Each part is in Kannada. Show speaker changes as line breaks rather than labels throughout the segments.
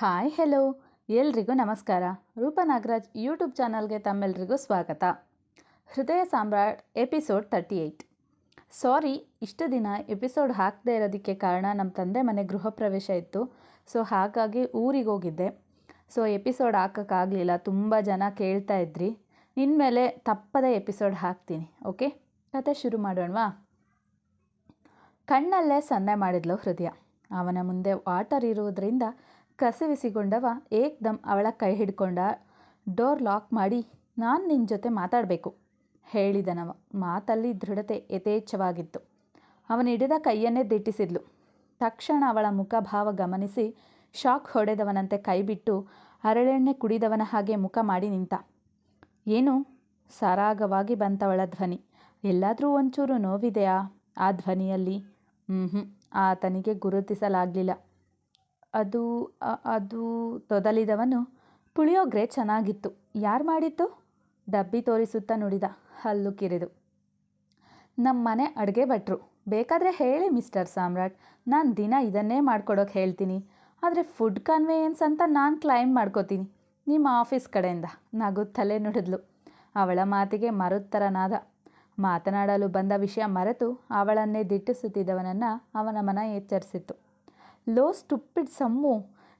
ಹಾಯ್ ಹೆಲೋ ಎಲ್ರಿಗೂ ನಮಸ್ಕಾರ. ರೂಪ ನಾಗರಾಜ್ ಯೂಟ್ಯೂಬ್ ಚಾನಲ್ಗೆ ತಮ್ಮೆಲ್ರಿಗೂ ಸ್ವಾಗತ. Hridaya Samrat episode thirty eight sorry ಇಷ್ಟು ದಿನ ಎಪಿಸೋಡ್ ಹಾಕದೇ ಇರೋದಕ್ಕೆ ಕಾರಣ ನಮ್ಮ ತಂದೆ ಮನೆ ಗೃಹ ಪ್ರವೇಶ ಇತ್ತು. ಸೊ ಹಾಗಾಗಿ ಊರಿಗೆ ಹೋಗಿದ್ದೆ. ಸೊ ಎಪಿಸೋಡ್ ಹಾಕೋಕ್ಕಾಗಲಿಲ್ಲ ತುಂಬ ಜನ ಕೇಳ್ತಾ ಇದ್ರಿ. ಇನ್ಮೇಲೆ ತಪ್ಪದೇ ಎಪಿಸೋಡ್ ಹಾಕ್ತೀನಿ ಓಕೆ ಕತೆ ಶುರು ಮಾಡೋಣವಾ? ಕಣ್ಣಲ್ಲೇ ಸನ್ನೆ ಮಾಡಿದ್ಲು ಹೃದಯ. ಅವನ ಮುಂದೆ ವಾಟರ್ ಇರುವುದರಿಂದ ಕಸಿವಿಸಿಗೊಂಡವ ಏಕ್ದಮ್ ಅವಳ ಕೈ ಹಿಡ್ಕೊಂಡ ಡೋರ್ ಲಾಕ್ ಮಾಡಿ ನಾನು ನಿನ್ನ ಜೊತೆ ಮಾತಾಡಬೇಕು ಹೇಳಿದನವ. ಮಾತಲ್ಲಿ ದೃಢತೆ ಯಥೇಚ್ಛವಾಗಿತ್ತು. ಅವನಿಡಿದ ಕೈಯನ್ನೇ ದಿಟ್ಟಿಸಿದ್ಲು. ತಕ್ಷಣ ಅವಳ ಮುಖಭಾವ ಗಮನಿಸಿ ಶಾಕ್ ಹೊಡೆದವನಂತೆ ಕೈಬಿಟ್ಟು ಹರಳೆಣ್ಣೆ ಕುಡಿದವನ ಹಾಗೆ ಮುಖ ಮಾಡಿ ನಿಂತ. ಏನು? ಸರಾಗವಾಗಿ ಬಂತವಳ ಧ್ವನಿ. ಎಲ್ಲಾದರೂ ಒಂಚೂರು ನೋವಿದೆಯಾ? ಆ ಧ್ವನಿಯಲ್ಲಿ? ಹ್ಞೂ ಆತನಿಗೆ ಗುರುತಿಸಲಾಗಲಿಲ್ಲ. ಅದು ಅದು ತೊದಲಿದವನು ಪುಳಿಯೋಗರೆ ಚೆನ್ನಾಗಿತ್ತು. ಯಾರು ಮಾಡಿತ್ತು ಡಬ್ಬಿ ತೋರಿಸುತ್ತಾ ನುಡಿದ ಹಲ್ಲು ಕಿರಿದು. ನಮ್ಮ ಮನೆ ಅಡುಗೆ ಭಟ್ರು. ಬೇಕಾದರೆ ಹೇಳಿ ಮಿಸ್ಟರ್ ಸಾಮ್ರಾಟ್, ನಾನು ದಿನ ಇದನ್ನೇ ಮಾಡ್ಕೊಡೋಕೆ ಹೇಳ್ತೀನಿ. ಆದರೆ ಫುಡ್ ಕನ್ವೇಯನ್ಸ್ ಅಂತ ನಾನು ಕ್ಲೈಮ್ ಮಾಡ್ಕೋತೀನಿ. ನಿಮ್ಮ ಆಫೀಸ್ ಕಡೆಯಿಂದ ನಗುತ್ತಲೇ ನುಡಿದ್ಲು. ಅವಳ ಮಾತಿಗೆ ಮರುತ್ತರನಾದ. ಮಾತನಾಡಲು ಬಂದ ವಿಷಯ ಮರೆತು ಅವಳನ್ನೇ ದಿಟ್ಟಿಸುತ್ತಿದ್ದವನನ್ನು ಅವನ ಮನ ಎಚ್ಚರಿಸಿತ್ತು. ಲೋ ಸ್ಟುಪಿಡ್ ಸಮ್ಮು,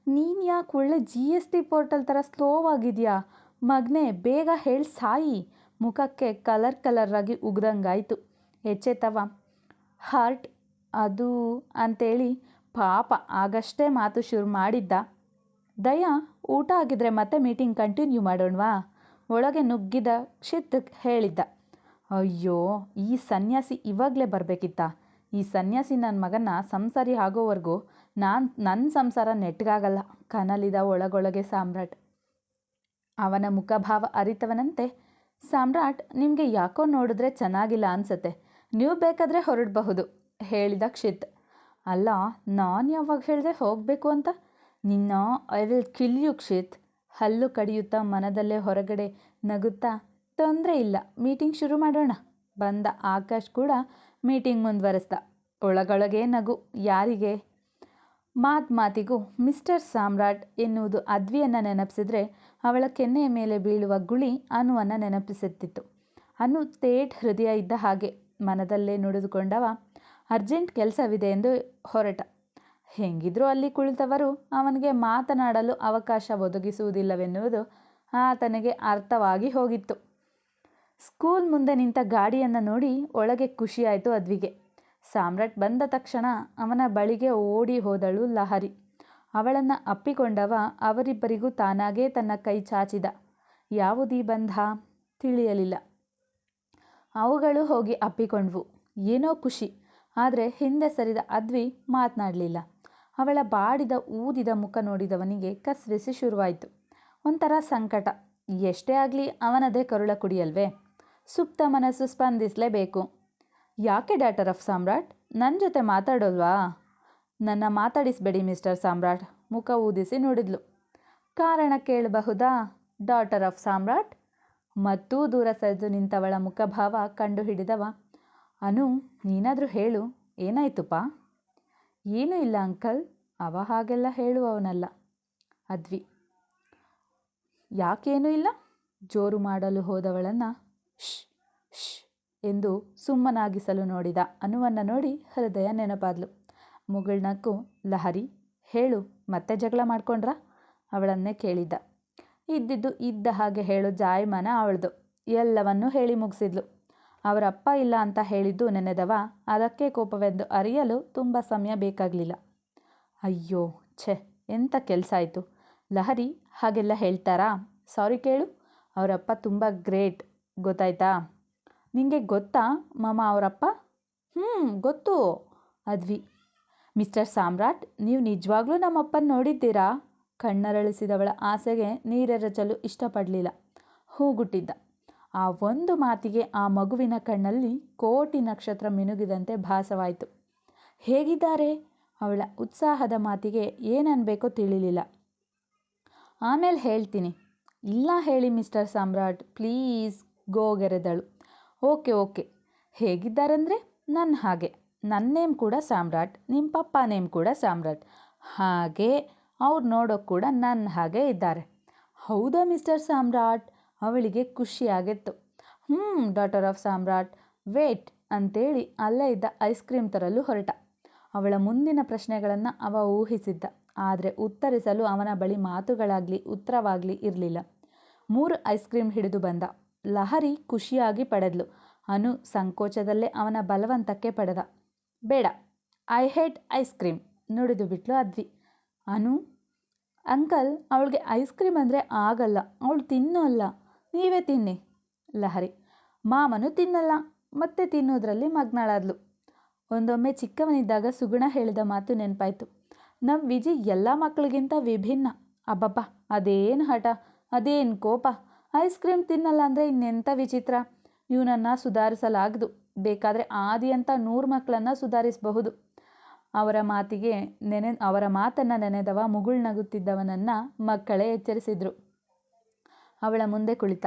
ನೀನು ಯಾಕೆ ಒಳ್ಳೆ ಜಿ ಎಸ್ ಟಿ ಪೋರ್ಟಲ್ ಥರ ಸ್ಲೋ ಆಗಿದೆಯಾ? ಮಗನೇ, ಬೇಗ ಹೇಳಿ ಸಾಯಿ. ಮುಖಕ್ಕೆ ಕಲರ್ ಕಲರಾಗಿ ಉಗ್ದಂಗಾಯಿತು. ಎಚ್ಚೆತ್ತವ. ಹಾರ್ಟ್, ಅದು ಅಂತೇಳಿ ಪಾಪ ಆಗಷ್ಟೇ ಮಾತು ಶುರು ಮಾಡಿದ್ದ. ದಯಾ, ಊಟ ಆಗಿದ್ರೆ ಮತ್ತೆ ಮೀಟಿಂಗ್ ಕಂಟಿನ್ಯೂ ಮಾಡೋಣವಾ? ಒಳಗೆ ನುಗ್ಗಿದ ಕ್ಷಿತ್ ಹೇಳಿದ್ದ. ಅಯ್ಯೋ, ಈ ಸನ್ಯಾಸಿ ಇವಾಗಲೇ ಬರಬೇಕಿತ್ತ? ಈ ಸನ್ಯಾಸಿ ನನ್ನ ಮಗನ ಸಂಸಾರಿ ಆಗೋವರೆಗೂ ನಾನು ನನ್ನ ಸಂಸಾರ ನೆಟ್ಗಾಗಲ್ಲ. ಕನಲಿದ ಒಳಗೊಳಗೆ ಸಾಮ್ರಾಟ್. ಅವನ ಮುಖಭಾವ ಅರಿತವನಂತೆ ಸಾಮ್ರಾಟ್ ನಿಮಗೆ ಯಾಕೋ ನೋಡಿದ್ರೆ ಚೆನ್ನಾಗಿಲ್ಲ ಅನ್ಸತ್ತೆ. ನೀವು ಬೇಕಾದರೆ ಹೊರಡಬಹುದು, ಹೇಳಿದ ಕ್ಷಿತ್. ಅಲ್ಲ, ನಾನು ಯಾವಾಗ ಹೇಳಿದೆ ಹೋಗಬೇಕು ಅಂತ? ನಿನ್ನ, ಐ ವಿಲ್ ಕಿಲ್ ಯು ಕ್ಷಿತ್. ಹಲ್ಲು ಕಡಿಯುತ್ತಾ ಮನದಲ್ಲೇ ಹೊರಗಡೆ ನಗುತ್ತಾ, ತೊಂದರೆ ಇಲ್ಲ, ಮೀಟಿಂಗ್ ಶುರು ಮಾಡೋಣ. ಬಂದ ಆಕಾಶ್ ಕೂಡ ಮೀಟಿಂಗ್ ಮುಂದುವರೆಸ್ದ. ಒಳಗೊಳಗೇ ನಗು, ಯಾರಿಗೆ? ಮಾತ್ ಮಾತಿಗೂ ಮಿಸ್ಟರ್ ಸಾಮ್ರಾಟ್ ಎನ್ನುವುದು ಅದ್ವಿಯನ್ನು ನೆನಪಿಸಿದ್ರೆ ಅವಳ ಕೆನ್ನೆಯ ಮೇಲೆ ಬೀಳುವ ಗುಳಿ ಅನುವನ್ನು ನೆನಪಿಸುತ್ತಿತ್ತು. ಅನು ತೇಟ್ ಹೃದಯ ಇದ್ದ ಹಾಗೆ ಮನದಲ್ಲೇ ನುಡಿದುಕೊಂಡವ, ಅರ್ಜೆಂಟ್ ಕೆಲಸವಿದೆ ಎಂದು ಹೊರಟ. ಹೆಂಗಿದ್ರೂ ಅಲ್ಲಿ ಕುಳಿತವರು, ಅವನಿಗೆ ಮಾತನಾಡಲು ಅವಕಾಶ ಒದಗಿಸುವುದಿಲ್ಲವೆನ್ನುವುದು ಆತನಿಗೆ ಅರ್ಥವಾಗಿ ಹೋಗಿತ್ತು. ಸ್ಕೂಲ್ ಮುಂದೆ ನಿಂತ ಗಾಡಿಯನ್ನು ನೋಡಿ ಒಳಗೆ ಖುಷಿಯಾಯಿತು ಅದ್ವಿಗೆ. ಸಾಮ್ರಾಟ್ ಬಂದ ತಕ್ಷಣ ಅವನ ಬಳಿಗೆ ಓಡಿ ಹೋದಳು ಲಹರಿ. ಅವಳನ್ನು ಅಪ್ಪಿಕೊಂಡವ ಅವರಿಬ್ಬರಿಗೂ ತಾನಾಗೇ ತನ್ನ ಕೈ ಚಾಚಿದ. ಯಾವುದೀ ಬಂಧ? ತಿಳಿಯಲಿಲ್ಲ. ಅವುಗಳು ಹೋಗಿ ಅಪ್ಪಿಕೊಂಡ್ವು. ಏನೋ ಖುಷಿ. ಆದರೆ ಹಿಂದೆ ಸರಿದ ಅದ್ವಿ ಮಾತನಾಡಲಿಲ್ಲ. ಅವಳ ಬಾಡಿದ ಊದಿದ ಮುಖ ನೋಡಿದವನಿಗೆ ಕಸ್ವಿಸಿ ಶುರುವಾಯಿತು. ಒಂಥರ ಸಂಕಟ. ಎಷ್ಟೇ ಆಗಲಿ ಅವನದೇ ಕರುಳ ಕುಡಿಯಲ್ವೇ? ಸುಪ್ತ ಮನಸ್ಸು ಸ್ಪಂದಿಸಲೇಬೇಕು. ಯಾಕೆ ಡಾಟರ್ ಆಫ್ ಸಾಮ್ರಾಟ್? ನನ್ನ ಜೊತೆ ಮಾತಾಡೋಲ್ವಾ? ನನ್ನ ಮಾತಾಡಿಸಬೇಡಿ ಮಿಸ್ಟರ್ ಸಾಮ್ರಾಟ್. ಮುಖ ಊದಿಸಿ ನೋಡಿದ್ಲು. ಕಾರಣ ಕೇಳಬಹುದಾ? ಡಾಟರ್ ಆಫ್ ಸಾಮ್ರಾಟ್? ಮತ್ತೂ ದೂರ ಸರಿದು ನಿಂತವಳ ಮುಖಭಾವ ಕಂಡು ಹಿಡಿದವ ಅನು, ನೀನಾದರೂ ಹೇಳು. ಏನಾಯ್ತುಪ್ಪ ಏನೂ ಇಲ್ಲ ಅಂಕಲ್. ಅವ ಹಾಗೆಲ್ಲ ಹೇಳುವವನಲ್ಲ. ಅದ್ವಿ. ಯಾಕೇನೂ ಇಲ್ಲ? ಜೋರು ಮಾಡಲು ಹೋದವಳನ್ನು. ಶ್ ಶ್ ಎಂದು ಸುಮ್ಮನಾಗಿಸಲು ನೋಡಿದ ಅನುವನ್ನ ನೋಡಿ ಹೃದಯ ನೆನಪಾದ್ಲು. ಮುಗುಳ್ನಕ್ಕು, ಲಹರಿ, ಹೇಳು, ಮತ್ತೆ ಜಗಳ ಮಾಡ್ಕೊಂಡ್ರಾ? ಅವಳನ್ನೇ ಕೇಳಿದ್ದ. ಇದ್ದಿದ್ದು ಇದ್ದ ಹಾಗೆ ಹೇಳು ಜಾಯಮಾನ ಅವಳದು. ಎಲ್ಲವನ್ನೂ ಹೇಳಿ ಮುಗಿಸಿದ್ಲು. ಅವರಪ್ಪ ಇಲ್ಲ ಅಂತ ಹೇಳಿದ್ದು ನೆನೆದವ, ಅದಕ್ಕೆ ಕೋಪವೆಂದು ಅರಿಯಲು ತುಂಬ ಸಮಯ ಬೇಕಾಗಲಿಲ್ಲ. ಅಯ್ಯೋ, ಛೆ ಎಂಥ ಕೆಲಸ ಆಯಿತು? ಲಹರಿ ಹಾಗೆಲ್ಲ ಹೇಳ್ತಾರಾ? ಸಾರಿ ಕೇಳು. ಅವರಪ್ಪ ತುಂಬ ಗ್ರೇಟ್, ಗೊತ್ತಾಯ್ತಾ? ನಿಮಗೆ ಗೊತ್ತಾ, ಮಾಮ ಅವರಪ್ಪ? ಹ್ಞೂ ಗೊತ್ತು, ಅದ್ವಿ. ಮಿಸ್ಟರ್ ಸಾಮ್ರಾಟ್, ನೀವು ನಿಜವಾಗ್ಲೂ ನಮ್ಮಪ್ಪನ ನೋಡಿದ್ದೀರಾ? ಕಣ್ಣರಳಿಸಿದವಳ ಆಸೆಗೆ ನೀರೆರಚಲು ಇಷ್ಟಪಡಲಿಲ್ಲ. ಹೂಗುಟ್ಟಿದ್ದ. ಆ ಒಂದು ಮಾತಿಗೆ ಆ ಮಗುವಿನ ಕಣ್ಣಲ್ಲಿ ಕೋಟಿ ನಕ್ಷತ್ರ ಮಿನುಗಿದಂತೆ ಭಾಸವಾಯಿತು. ಹೇಗಿದ್ದಾರೆ? ಅವಳ ಉತ್ಸಾಹದ ಮಾತಿಗೆ ಏನನ್ಬೇಕೋ ತಿಳಿಲಿಲ್ಲ. ಆಮೇಲೆ ಹೇಳ್ತೀನಿ. ಇಲ್ಲ ಹೇಳಿ ಮಿಸ್ಟರ್ ಸಾಮ್ರಾಟ್, ಪ್ಲೀಸ್ ಗೋಗೆರೆದಳು ಓಕೆ ಓಕೆ. ಹೇಗಿದ್ದಾರಂದರೆ? ನನ್ನ ಹಾಗೆ. ನನ್ನ ನೇಮ್ ಕೂಡ ಸಾಮ್ರಾಟ್ ನಿಮ್ಮ ಪಪ್ಪ ನೇಮ್ ಕೂಡ ಸಾಮ್ರಾಟ್. ಹಾಗೆ ಅವ್ರು ನೋಡೋಕೆ ಕೂಡ ನನ್ನ ಹಾಗೆ ಇದ್ದಾರೆ. ಹೌದಾ ಮಿಸ್ಟರ್ ಸಾಮ್ರಾಟ್? ಅವಳಿಗೆ ಖುಷಿಯಾಗಿತ್ತು ಹ್ಞೂ ಡಾಟರ್ ಆಫ್ ಸಾಮ್ರಾಟ್, ವೇಟ್ ಅಂತೇಳಿ ಅಲ್ಲೇ ಇದ್ದ ಐಸ್ ಕ್ರೀಮ್ ತರಲು ಹೊರಟ. ಅವಳ ಮುಂದಿನ ಪ್ರಶ್ನೆಗಳನ್ನು ಅವ ಊಹಿಸಿದ್ದ. ಆದರೆ ಉತ್ತರಿಸಲು ಅವನ ಬಳಿ ಮಾತುಗಳಾಗಲಿ, ಉತ್ತರವಾಗಲಿ ಇರಲಿಲ್ಲ. ಮೂರು ಐಸ್ ಕ್ರೀಮ್ ಹಿಡಿದು ಬಂದ. ಲಹರಿ ಖುಷಿಯಾಗಿ ಪಡೆದ್ಲು. ಅನು ಸಂಕೋಚದಲ್ಲೇ ಅವನ ಬಲವಂತಕ್ಕೆ ಪಡೆದ. ಬೇಡ, ಐ ಹೇಟ್ ಐಸ್ ಕ್ರೀಮ್ ನುಡಿದು ಬಿಟ್ಲು ಅದ್ವಿ. ಅನು, ಅಂಕಲ್, ಅವಳಿಗೆ ಐಸ್ ಕ್ರೀಮ್ ಅಂದರೆ ಆಗಲ್ಲ, ಅವಳು ತಿನ್ನೋಲ್ಲ ನೀವೇ ತಿನ್ನಿ. ಲಹರಿ, ಮಾಮನು ತಿನ್ನಲ್ಲ, ಮತ್ತೆ ತಿನ್ನೋದ್ರಲ್ಲಿ ಮಗ್ನಳಾದ್ಲು. ಒಂದೊಮ್ಮೆ ಚಿಕ್ಕವನಿದ್ದಾಗ ಸುಗುಣ ಹೇಳಿದ ಮಾತು ನೆನಪಾಯ್ತು. ನಮ್ಮ ವಿಜಿ ಎಲ್ಲ ಮಕ್ಕಳಿಗಿಂತ ವಿಭಿನ್ನ. ಅಬ್ಬಬ್ಬ, ಅದೇನು ಹಠ, ಅದೇನು ಕೋಪ. ಐಸ್ ಕ್ರೀಮ್ ತಿನ್ನಲ್ಲ ಅಂದರೆ ಇನ್ನೆಂಥ ವಿಚಿತ್ರ? ಇವನನ್ನು ಸುಧಾರಿಸಲಾಗದು. ಬೇಕಾದರೆ ಆದಿ ಅಂತ ನೂರು ಮಕ್ಕಳನ್ನು ಸುಧಾರಿಸಬಹುದು. ಅವರ ಮಾತಿಗೆ ನೆನೆ, ಅವರ ಮಾತನ್ನು ನೆನೆದವ ಮುಗುಳ್ನಗುತ್ತಿದ್ದವನನ್ನು ಮಕ್ಕಳೇ ಎಚ್ಚರಿಸಿದರು. ಅವಳ ಮುಂದೆ ಕುಳಿತ.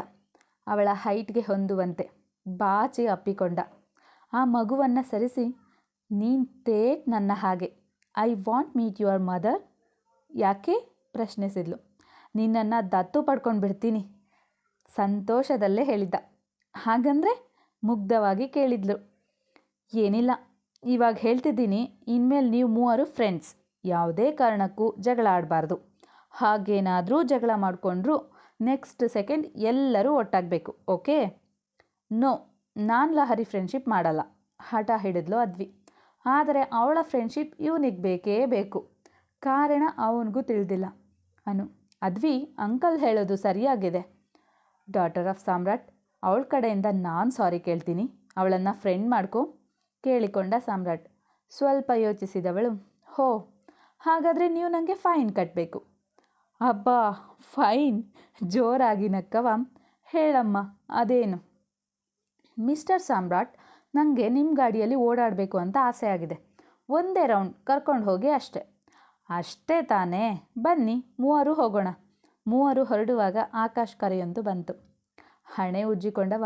ಅವಳ ಹೈಟ್ಗೆ ಹೊಂದುವಂತೆ ಬಾಚಿ ಅಪ್ಪಿಕೊಂಡ. ಆ ಮಗುವನ್ನು ಸರಿಸಿ, ನೀನು ಟೇಟ್ ನನ್ನ ಹಾಗೆ. I want meet your mother. ಯಾಕೆ? ಪ್ರಶ್ನಿಸಿದ್ಲು. ನಿನ್ನನ್ನು ದತ್ತು ಪಡ್ಕೊಂಡು ಬಿಡ್ತೀನಿ ಸಂತೋಷದಲ್ಲೇ ಹೇಳಿದ್ದ. ಹಾಗಂದ್ರೆ ಮುಗ್ಧವಾಗಿ ಕೇಳಿದ್ಲು. ಏನಿಲ್ಲ, ಇವಾಗ ಹೇಳ್ತಿದ್ದೀನಿ, ಇನ್ಮೇಲೆ ನೀವು ಮೂವರು ಫ್ರೆಂಡ್ಸ್ ಯಾವುದೇ ಕಾರಣಕ್ಕೂ ಜಗಳ ಆಡಬಾರ್ದು. ಹಾಗೇನಾದರೂ ಜಗಳ ಮಾಡಿಕೊಂಡ್ರು ನೆಕ್ಸ್ಟ್ ಸೆಕೆಂಡ್ ಎಲ್ಲರೂ ಒಟ್ಟಾಗಬೇಕು, ಓಕೆ? ನೋ ನಾನು ಲಹರಿ ಫ್ರೆಂಡ್ಶಿಪ್ ಮಾಡಲ್ಲ, ಹಠ ಹಿಡಿದ್ಲು ಅದ್ವಿ. ಆದರೆ ಅವಳ ಫ್ರೆಂಡ್ಶಿಪ್ ಇವನಿಗೆ ಬೇಕೇ ಬೇಕು, ಕಾರಣ ಅವನಿಗೂ ತಿಳಿದಿಲ್ಲ. ಅನು, ಅದ್ವಿ, ಅಂಕಲ್ ಹೇಳೋದು ಸರಿಯಾಗಿದೆ. ಡಾಟರ್ ಆಫ್ ಸಾಮ್ರಾಟ್ ಅವಳ ಕಡೆಯಿಂದ ನಾನು ಸಾರಿ ಕೇಳ್ತೀನಿ. ಅವಳನ್ನು ಫ್ರೆಂಡ್ ಮಾಡ್ಕೊ ಕೇಳಿಕೊಂಡ ಸಾಮ್ರಾಟ್ ಸ್ವಲ್ಪ ಯೋಚಿಸಿದವಳು, ಹೋ, ಹಾಗಾದರೆ ನೀವು ನನಗೆ ಫೈನ್ ಕಟ್ಟಬೇಕು ಅಬ್ಬಾ ಫೈನ್ ಜೋರಾಗಿ ನಕ್ಕವ? ಹೇಳಮ್ಮ, ಅದೇನು? ಮಿಸ್ಟರ್ ಸಾಮ್ರಾಟ್ ನನಗೆ ನಿಮ್ಮ ಗಾಡಿಯಲ್ಲಿ ಓಡಾಡಬೇಕು ಅಂತ ಆಸೆ ಆಗಿದೆ. ಒಂದೇ ರೌಂಡ್ ಕರ್ಕೊಂಡು ಹೋಗಿ ಅಷ್ಟೆ. ಅಷ್ಟೇ ತಾನೇ. ಬನ್ನಿ, ಮೂವರು ಹೋಗೋಣ. ಮೂವರು ಹೊರಡುವಾಗ ಆಕಾಶ್ ಕರೆಯೊಂದು ಬಂತು. ಹಣೆ ಉಜ್ಜಿಕೊಂಡವ,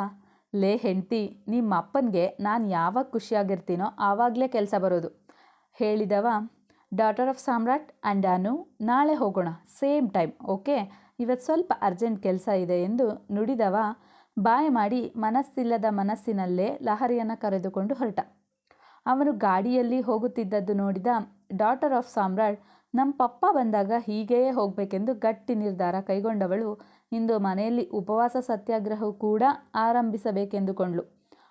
ಲೇ ಹೆಂಡ್ತಿ, ನಿಮ್ಮ ಅಪ್ಪನಿಗೆ ನಾನು ಯಾವಾಗ ಖುಷಿಯಾಗಿರ್ತೀನೋ ಆವಾಗಲೇ ಕೆಲಸ ಬರೋದು. ಹೇಳಿದವ daughter of Samrat and Anu ನಾಳೆ ಹೋಗೋಣ, ಸೇಮ್ ಟೈಮ್, ಓಕೆ? ಇವತ್ತು ಸ್ವಲ್ಪ ಅರ್ಜೆಂಟ್ ಕೆಲಸ ಇದೆ ಎಂದು ನುಡಿದವ, ಬಾಯ್ ಮಾಡಿ ಮನಸ್ಸಿಲ್ಲದ ಮನಸ್ಸಿನಲ್ಲೇ ಲಹರಿಯನ್ನು ಕರೆದುಕೊಂಡು ಹೊರಟ. ಅವನು ಗಾಡಿಯಲ್ಲಿ ಹೋಗುತ್ತಿದ್ದದ್ದು ನೋಡಿದ ಡಾಟರ್ ಆಫ್ ಸಾಮ್ರಾಟ್ ನಮ್ಮ ಪಪ್ಪ ಬಂದಾಗ ಹೀಗೆಯೇ ಹೋಗಬೇಕೆಂದು ಗಟ್ಟಿ ನಿರ್ಧಾರ ಕೈಗೊಂಡವಳು. ಇಂದು ಮನೆಯಲ್ಲಿ ಉಪವಾಸ ಸತ್ಯಾಗ್ರಹವು ಕೂಡ ಆರಂಭಿಸಬೇಕೆಂದುಕೊಂಡ್ಳು.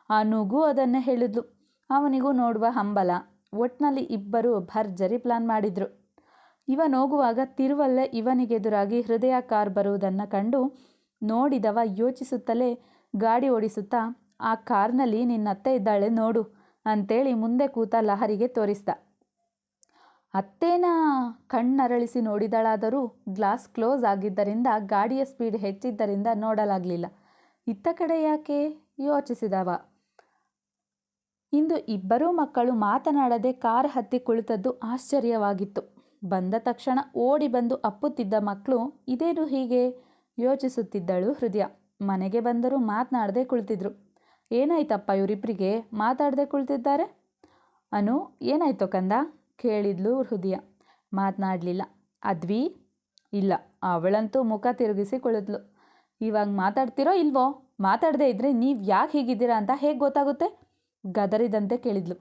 ಅನುಗೂ ಅದನ್ನೇ ಹೇಳಿದ್ಲು. ಅವನಿಗೂ ನೋಡುವ ಹಂಬಲ. ಒಟ್ನಲ್ಲಿ ಇಬ್ಬರು ಭರ್ಜರಿ ಪ್ಲಾನ್ ಮಾಡಿದ್ರು. ಇವನೋಗುವಾಗ ತಿರುವಲ್ಲೇ ಇವನಿಗೆದುರಾಗಿ ಹೃದಯ ಕಾರ್ ಬರುವುದನ್ನು ಕಂಡು ನೋಡಿದವ ಯೋಚಿಸುತ್ತಲೇ ಗಾಡಿ ಓಡಿಸುತ್ತಾ, ಆ ಕಾರ್ನಲ್ಲಿ ನಿನ್ನತ್ತೆ ಇದ್ದಾಳೆ, ನೋಡು ಅಂತೇಳಿ ಮುಂದೆ ಕೂತ ಲಹರಿಗೆ ತೋರಿಸ್ದ. ಅತ್ತೇನ ಕಣ್ಣರಳಿಸಿ ನೋಡಿದಳಾದರೂ ಗ್ಲಾಸ್ ಕ್ಲೋಸ್ ಆಗಿದ್ದರಿಂದ ಗಾಡಿಯ ಸ್ಪೀಡ್ ಹೆಚ್ಚಿದ್ದರಿಂದ ನೋಡಲಾಗಲಿಲ್ಲ. ಇತ್ತ ಕಡೆ ಯಾಕೆ? ಯೋಚಿಸಿದವ. ಇಂದು ಇಬ್ಬರೂ ಮಕ್ಕಳು ಮಾತನಾಡದೆ ಕಾರ್ ಹತ್ತಿ ಕುಳಿತದ್ದು ಆಶ್ಚರ್ಯವಾಗಿತ್ತು. ಬಂದ ತಕ್ಷಣ ಓಡಿ ಬಂದು ಅಪ್ಪುತ್ತಿದ್ದ ಮಕ್ಕಳು, ಇದೇನು ಹೀಗೆ? ಯೋಚಿಸುತ್ತಿದ್ದಳು ಹೃದಯ. ಮನೆಗೆ ಬಂದರೂ ಮಾತನಾಡದೆ ಕುಳಿತಿದ್ರು. ಏನಾಯ್ತಪ್ಪ ಇವರಿಬ್ಬರಿಗೆ ಮಾತಾಡದೆ ಕುಳಿತಿದ್ದಾರೆ? ಅನು, ಏನಾಯ್ತು ಕಂದ? ಕೇಳಿದ್ಲು ಹೃದಯ. ಮಾತನಾಡಲಿಲ್ಲ. ಅದ್ವಿ? ಇಲ್ಲ. ಅವಳಂತೂ ಮುಖ ತಿರುಗಿಸಿ ಇವಾಗ ಮಾತಾಡ್ತಿರೋ ಇಲ್ವೋ? ಮಾತಾಡದೇ ಇದ್ದರೆ ನೀವು ಯಾಕೆ ಹೀಗಿದ್ದೀರಾ ಅಂತ ಹೇಗೆ ಗೊತ್ತಾಗುತ್ತೆ? ಗದರಿದಂತೆ ಕೇಳಿದ್ಲು.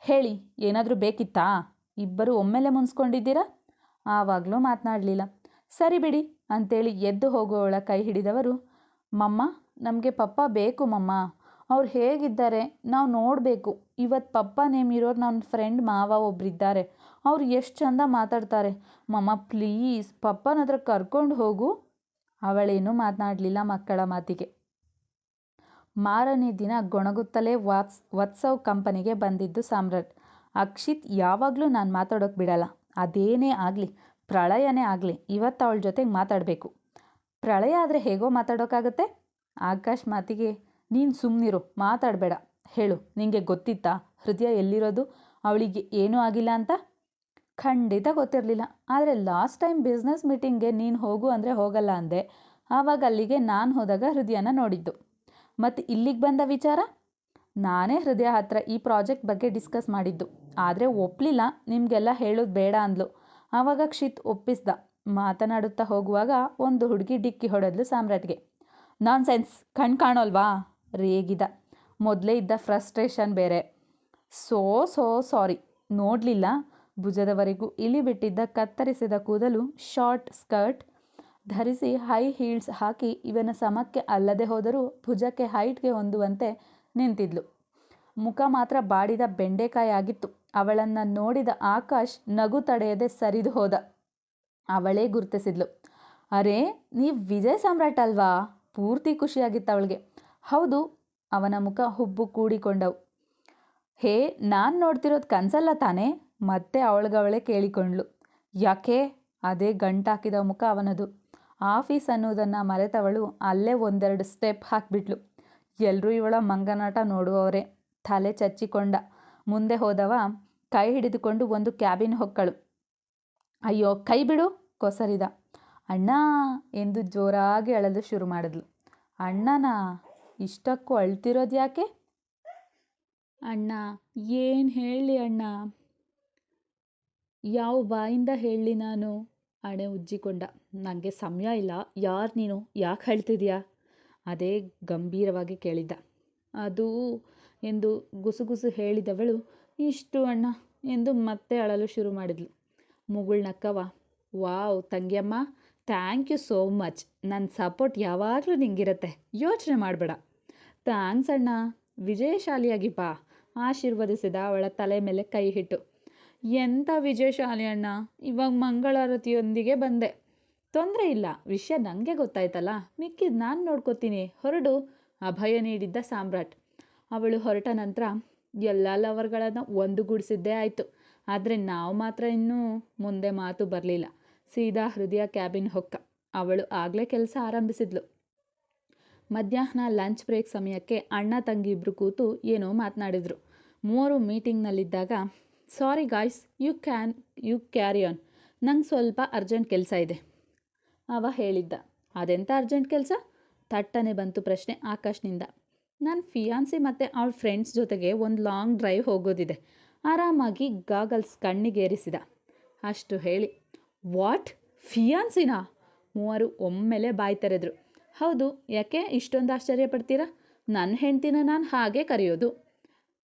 ಹೇಳಿ, ಏನಾದರೂ ಬೇಕಿತ್ತಾ? ಇಬ್ಬರು ಒಮ್ಮೆಲೆ ಮುನ್ಸ್ಕೊಂಡಿದ್ದೀರಾ? ಆವಾಗಲೂ ಮಾತನಾಡಲಿಲ್ಲ. ಸರಿ ಬಿಡಿ, ಅಂತೇಳಿ ಎದ್ದು ಹೋಗುವವಳ ಕೈ ಹಿಡಿದವರು. ಮಮ್ಮ, ನಮಗೆ ಪಪ್ಪ ಬೇಕು ಮಮ್ಮ. ಅವ್ರು ಹೇಗಿದ್ದಾರೆ ನಾವು ನೋಡಬೇಕು. ಇವತ್ತು ಪಪ್ಪ ನೇಮ್ ಇರೋರು ನನ್ನ ಫ್ರೆಂಡ್ ಮಾವ ಒಬ್ಬರಿದ್ದಾರೆ ಅವ್ರು ಎಷ್ಟು ಚಂದ ಮಾತಾಡ್ತಾರೆ. ಮಮ್ಮ ಪ್ಲೀಸ್ ಪಪ್ಪನ ಹತ್ರ ಕರ್ಕೊಂಡು ಹೋಗು. ಅವಳೇನೂ ಮಾತನಾಡಲಿಲ್ಲ ಮಕ್ಕಳ ಮಾತಿಗೆ. ಮಾರನೇ ದಿನ ಗೊಣಗುತ್ತಲೇ ವಾತ್ಸ್, ವತ್ಸವ್ ಕಂಪನಿಗೆ ಬಂದಿದ್ದು ಸಾಮ್ರಾಟ್. ಅಕ್ಷಿತ್ ಯಾವಾಗಲೂ ನಾನು ಮಾತಾಡೋಕೆ ಬಿಡಲ್ಲ. ಅದೇನೇ ಆಗಲಿ, ಪ್ರಳಯನೇ ಆಗಲಿ, ಇವತ್ತು ಅವಳ ಜೊತೆಗೆ ಮಾತಾಡಬೇಕು. ಪ್ರಳಯ ಆದರೆ ಹೇಗೋ ಮಾತಾಡೋಕ್ಕಾಗತ್ತೆ ಆಕಾಶ್ ಮಾತಿಗೆ ನೀನು ಸುಮ್ಮನಿರು ಮಾತಾಡಬೇಡ. ಹೇಳು, ನಿಂಗೆ ಗೊತ್ತಿತ್ತಾ? ಹೃದಯ ಎಲ್ಲಿರೋದು? ಅವಳಿಗೆ ಏನೂ ಆಗಿಲ್ಲ ಅಂತ? ಖಂಡಿತ ಗೊತ್ತಿರಲಿಲ್ಲ. ಆದರೆ ಲಾಸ್ಟ್ ಟೈಮ್ ಬಿಸ್ನೆಸ್ ಮೀಟಿಂಗ್ಗೆ ನೀನು ಹೋಗು ಅಂದರೆ ಹೋಗಲ್ಲ ಅಂದೆ. ಆವಾಗ ಅಲ್ಲಿಗೆ ನಾನು ಹೋದಾಗ ಹೃದಯನ ನೋಡಿದ್ದು. ಮತ್ತು ಇಲ್ಲಿಗೆ ಬಂದ ವಿಚಾರ? ನಾನೇ ಹೃದಯ ಹತ್ರ ಈ ಪ್ರಾಜೆಕ್ಟ್ ಬಗ್ಗೆ ಡಿಸ್ಕಸ್ ಮಾಡಿದ್ದು. ಆದರೆ ಒಪ್ಪಲಿಲ್ಲ ನಿಮಗೆಲ್ಲ ಹೇಳೋದು ಬೇಡ ಅಂದ್ಲು. ಆವಾಗ ಕ್ಷಿತ್ ಒಪ್ಪಿಸ್ದ. ಮಾತನಾಡುತ್ತಾ ಹೋಗುವಾಗ ಒಂದು ಹುಡುಗಿ ಡಿಕ್ಕಿ ಹೊಡೆದ್ಲು ಸಾಮ್ರಾಟ್ಗೆ. ನಾನ್ ಸೆನ್ಸ್ ಕಣ್ ಕಾಣೋಲ್ವಾ? ರೇಗಿದ. ಮೊದಲೇ ಇದ್ದ ಫ್ರಸ್ಟ್ರೇಷನ್ ಬೇರೆ. So so, sorry. ನೋಡಲಿಲ್ಲ. ಭುಜದವರೆಗೂ ಇಳಿಬಿಟ್ಟಿದ್ದ ಕತ್ತರಿಸಿದ ಕೂದಲು ಶಾರ್ಟ್ ಸ್ಕರ್ಟ್ ಧರಿಸಿ ಹೈ ಹೀಲ್ಸ್ ಹಾಕಿ ಇವನ ಸಮಕ್ಕೆ ಅಲ್ಲದೆ ಹೋದರೂ ಭುಜಕ್ಕೆ ಹೈಟ್ಗೆ ಹೊಂದುವಂತೆ ನಿಂತಿದ್ಲು. ಮುಖ ಮಾತ್ರ ಬಾಡಿದ ಬೆಂಡೆಕಾಯಿ ಆಗಿತ್ತು ಅವಳನ್ನು ನೋಡಿದ ಆಕಾಶ್ ನಗು ತಡೆಯದೆ ಸರಿದು ಹೋದ. ಅವಳೇ ಗುರುತಿಸಿದ್ಲು. ಅರೇ, ನೀವು ವಿಜಯ್ ಸಮ್ರಾಟ್ ಅಲ್ವಾ? ಪೂರ್ತಿ ಖುಷಿಯಾಗಿತ್ತು ಅವಳಿಗೆ. ಹೌದು, ಅವನ ಮುಖ ಹುಬ್ಬು ಕೂಡಿಕೊಂಡವು. ಹೇ, ನಾನು ನೋಡ್ತಿರೋದು ಕನ್ಸಲ್ಲ ತಾನೇ? ಮತ್ತೆ ಅವಳಗವಳೆ ಕೇಳಿಕೊಂಡ್ಳು. ಯಾಕೆ? ಅದೇ ಗಂಟಾಕಿದ ಮುಖ ಅವನದು. ಆಫೀಸ್ ಅನ್ನೋದನ್ನು ಮರೆತವಳು ಅಲ್ಲೇ ಒಂದೆರಡು ಸ್ಟೆಪ್ ಹಾಕಿಬಿಟ್ಲು. ಎಲ್ಲರೂ ಇವಳ ಮಂಗನಾಟ ನೋಡುವವರೇ. ತಲೆ ಚಚ್ಚಿಕೊಂಡ. ಮುಂದೆ ಹೋದವ ಕೈ ಹಿಡಿದುಕೊಂಡು ಒಂದು ಕ್ಯಾಬಿನ್ ಹೊಕ್ಕಳು. ಅಯ್ಯೋ, ಕೈ ಬಿಡು, ಕೊಸರಿದ. ಅಣ್ಣ, ಎಂದು ಜೋರಾಗಿ ಅಳಲು ಶುರು ಮಾಡಿದ್ಲು. ಅಣ್ಣನಾ? ಇಷ್ಟಕ್ಕೂ ಅಳ್ತಿರೋದು ಯಾಕೆ? ಅಣ್ಣ, ಏನು ಹೇಳಲಿ ಅಣ್ಣ? ಯಾವ ಬಾಯಿಂದ ಹೇಳಲಿ ನಾನು? ಅಣೆ ಉಜ್ಜಿಕೊಂಡ. ನನಗೆ ಸಮಯ ಇಲ್ಲ. ಯಾರು ನೀನು? ಯಾಕೆ ಹೇಳ್ತಿದ್ಯಾ ಅದೇ ಗಂಭೀರವಾಗಿ ಕೇಳಿದ್ದ. ಅದು ಎಂದು ಗುಸುಗುಸು ಹೇಳಿದವಳು, ಇಷ್ಟು ಅಣ್ಣ ಎಂದು ಮತ್ತೆ ಅಳಲು ಶುರು ಮಾಡಿದ್ಲು. ಮುಗುಳ್ನಕ್ಕವ ವಾವ್ ತಂಗಿಯಮ್ಮ, ಥ್ಯಾಂಕ್ ಯು ಸೋ ಮಚ್. ನನ್ನ ಸಪೋರ್ಟ್ ಯಾವಾಗಲೂ ನಿಂಗಿರುತ್ತೆ. ಯೋಚನೆ ಮಾಡಬೇಡ. ಥ್ಯಾಂಕ್ಸ್ ಅಣ್ಣ ವಿಜಯಶಾಲಿಯಾಗಿ ಬಾ. ಆಶೀರ್ವದಿಸಿದ ಅವಳ ತಲೆ ಮೇಲೆ ಕೈ ಹಿಟ್ಟು ಎಂಥ ವಿಜಯಶಾಲಿ ಅಣ್ಣ? ಇವಾಗ ಮಂಗಳಾರತಿಯೊಂದಿಗೆ ಬಂದೆ. ತೊಂದರೆ ಇಲ್ಲ. ವಿಷಯ ನನಗೆ ಗೊತ್ತಾಯ್ತಲ್ಲ. ಮಿಕ್ಕಿದ್ ನಾನು ನೋಡ್ಕೋತೀನಿ. ಹೊರಡು. ಅಭಯ ನೀಡಿದ್ದ ಸಾಮ್ರಾಟ್. ಅವಳು ಹೊರಟ ನಂತರ ಎಲ್ಲ ಲವರ್ಗಳನ್ನು ಒಂದುಗೂಡಿಸಿದ್ದೇ ಆಯಿತು. ಆದರೆ ನಾವು ಮಾತ್ರ ಇನ್ನೂ ಮುಂದೆ ಮಾತು ಬರಲಿಲ್ಲ. ಸೀದಾ ಹೃದಯ ಕ್ಯಾಬಿನ್ ಹೊಕ್ಕ. ಅವಳು ಆಗಲೇ ಕೆಲಸ ಆರಂಭಿಸಿದ್ಲು. ಮಧ್ಯಾಹ್ನ ಲಂಚ್ ಬ್ರೇಕ್ ಸಮಯಕ್ಕೆ ಅಣ್ಣ ತಂಗಿ ಇಬ್ಬರು ಕೂತು ಏನೋ ಮಾತನಾಡಿದ್ರು. ಮೂವರು ಮೀಟಿಂಗ್ನಲ್ಲಿದ್ದಾಗ, sorry guys, you can, you carry on. ನಂಗೆ ಸ್ವಲ್ಪ ಅರ್ಜೆಂಟ್ ಕೆಲಸ ಇದೆ, ಅವ ಹೇಳಿದ್ದ. ಅದೆಂಥ ಅರ್ಜೆಂಟ್ ಕೆಲಸ? ತಟ್ಟನೆ ಬಂತು ಪ್ರಶ್ನೆ ಆಕಾಶ್ನಿಂದ. ನನ್ನ ಫಿಯಾನ್ಸಿ ಮತ್ತು ಅವಳ ಫ್ರೆಂಡ್ಸ್ ಜೊತೆಗೆ ಒಂದು ಲಾಂಗ್ ಡ್ರೈವ್ ಹೋಗೋದಿದೆ, ಆರಾಮಾಗಿ ಗಾಗಲ್ಸ್ ಕಣ್ಣಿಗೇರಿಸಿದ ಅಷ್ಟು ಹೇಳಿ, ವಾಟ್? ಫಿಯಾನ್ಸಿನಾ? ಮೂವರು ಒಮ್ಮೆಲೆ ಬಾಯಿ ತೆರೆದ್ರು ಹೌದು, ಯಾಕೆ ಇಷ್ಟೊಂದು ಆಶ್ಚರ್ಯ ಪಡ್ತೀರಾ ನನ್ನ ಹೆಂಡ್ತಿನ ನಾನು ಹಾಗೆ ಕರೆಯೋದು.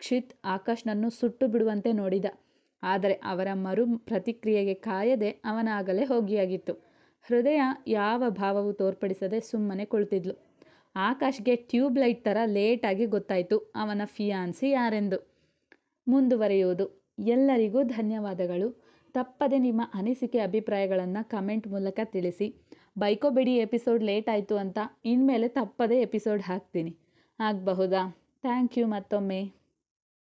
ಕ್ಷಿತ್ ಆಕಾಶ್ನನ್ನು ಸುಟ್ಟು ಬಿಡುವಂತೆ ನೋಡಿದ. ಆದರೆ ಅವರ ಮರು ಪ್ರತಿಕ್ರಿಯೆಗೆ ಕಾಯದೆ ಅವನಾಗಲೇ ಹೋಗಿಯಾಗಿತ್ತು. ಹೃದಯ ಯಾವ ಭಾವವು ತೋರ್ಪಡಿಸದೆ ಸುಮ್ಮನೆ ಕುಳಿತಿದ್ಲು. ಆಕಾಶ್ಗೆ ಟ್ಯೂಬ್ ಲೈಟ್ ಥರ ಲೇಟಾಗಿ ಗೊತ್ತಾಯಿತು ಅವನ ಫಿಯಾನ್ಸಿ ಯಾರೆಂದು. ಮುಂದುವರೆಯುವುದು. ಎಲ್ಲರಿಗೂ ಧನ್ಯವಾದಗಳು. ತಪ್ಪದೆ ನಿಮ್ಮ ಅನಿಸಿಕೆ ಅಭಿಪ್ರಾಯಗಳನ್ನು ಕಮೆಂಟ್ ಮೂಲಕ ತಿಳಿಸಿ. ಬೈಕೋಬೇಡಿ ಎಪಿಸೋಡ್ ಲೇಟ್ ಆಯಿತು ಅಂತ ಇನ್ಮೇಲೆ ತಪ್ಪದೇ ಎಪಿಸೋಡ್ ಹಾಕ್ತೀನಿ. ಆಗಬಹುದಾ? ಥ್ಯಾಂಕ್ ಯು ಮತ್ತೊಮ್ಮೆ.